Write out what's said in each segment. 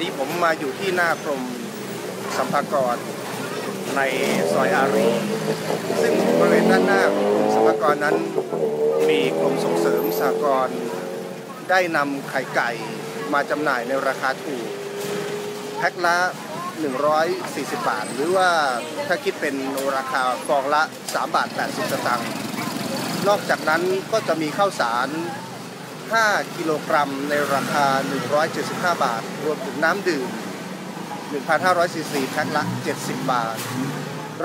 นี้ผมมาอยู่ที่หน้ากรมสัมภากรในซอยอารีซึ่งบริเวณด้านหน้าของกรมสัมภากรนั้น มีกรมส่งเสริมสหกรได้นำไข่ไก่มาจำหน่ายในราคาถูกแพ็คละ 140 บาท หรือว่าถ้าคิดเป็นราคาฟองละ 3 บาท 80 สตางค์นอกจากนั้นก็จะมีข้าวสาร 5 กิโลกรัมในราคา 175 บาท รวมถึงน้ำดื่ม 1,500ซีซีแพ็คละ 70 บาท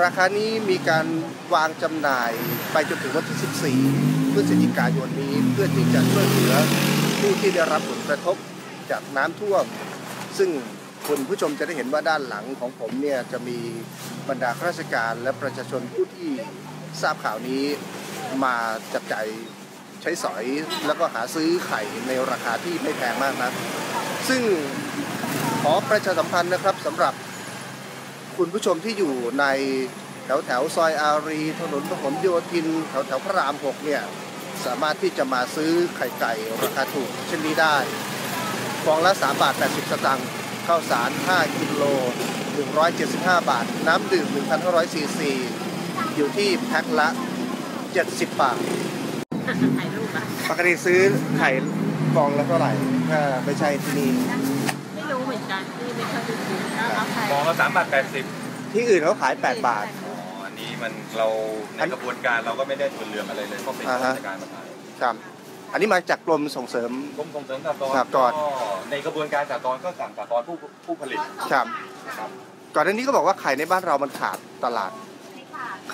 ราคานี้มีการวางจำหน่ายไปจนถึงวันที่ 14 พฤศจิกายนนี้เพื่อที่จะช่วยเหลือผู้ที่ได้รับผลกระทบจากน้ำท่วม ซึ่งคุณผู้ชมจะได้เห็นว่าด้านหลังของผมเนี่ยจะมีบรรดาข้าราชการและประชาชนผู้ที่ทราบข่าวนี้มาจับใจ ใช้สอยแล้วก็หาซื้อไข่ในราคาที่ไม่แพงมากนะซึ่งขอประชาสัมพันธ์นะครับสำหรับคุณผู้ชมที่อยู่ในแถวแถวซอยอารี ถนนพหลโยธิน แถวแถวพระรามหกเนี่ยสามารถที่จะมาซื้อไข่ไก่ราคาถูกเช่นนี้ได้ฟองละ3บาท 80 สตางค์ข้าวสาร 5 กิโล 175 บาท น้ำดื่ม 1,500ซีซี อยู่ที่แพ็คละ 70 บาท ถ่ายรูปอะปกติซื้อไข่ฟองละเท่าไหร่ถ้าไม่ใช่ที่นี่ไม่รู้เหมือนกันที่ไม่เข้าไปซื้อแล้วเอาใครมองละสามบาทแปดสิบที่อื่นเขาขาย 8 บาท อ๋อ อันนี้มันเราในกระบวนการเราก็ไม่ได้ทุนเรืองอะไรเลยก็เป็นอ่าฮะราชการมาขายครับ อันนี้มาจากกรมส่งเสริมกรมส่งเสริมสหกรณ์สหกรณ์ก็ในกระบวนการสหกรณ์ก็สั่งสหกรณ์ผู้ผู้ผลิตครับนะครับ ก่อนหน้านี้ก็บอกว่าไข่ในบ้านเรามันขาดตลาด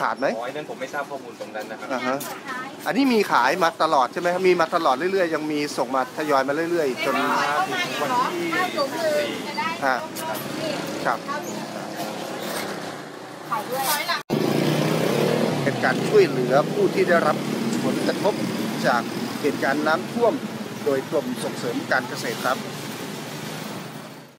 ขาดไหมอ๋อไอ้นั่นผมไม่ทราบข้อมูลตรงนั้นนะครับอ่าฮะอันนี้มีขายมาตลอดใช่ไหมครับมีมาตลอดเรื่อยๆ ยังมีส่งมาทยอยมาเรื่อยๆ จนมาถึงวันที่สี่ฮะครับเป็นการช่วยเหลือผู้ที่ได้รับผลกระทบจากเหตุการณ์น้ำท่วม โดยกรมส่งเสริมการเกษตรครับ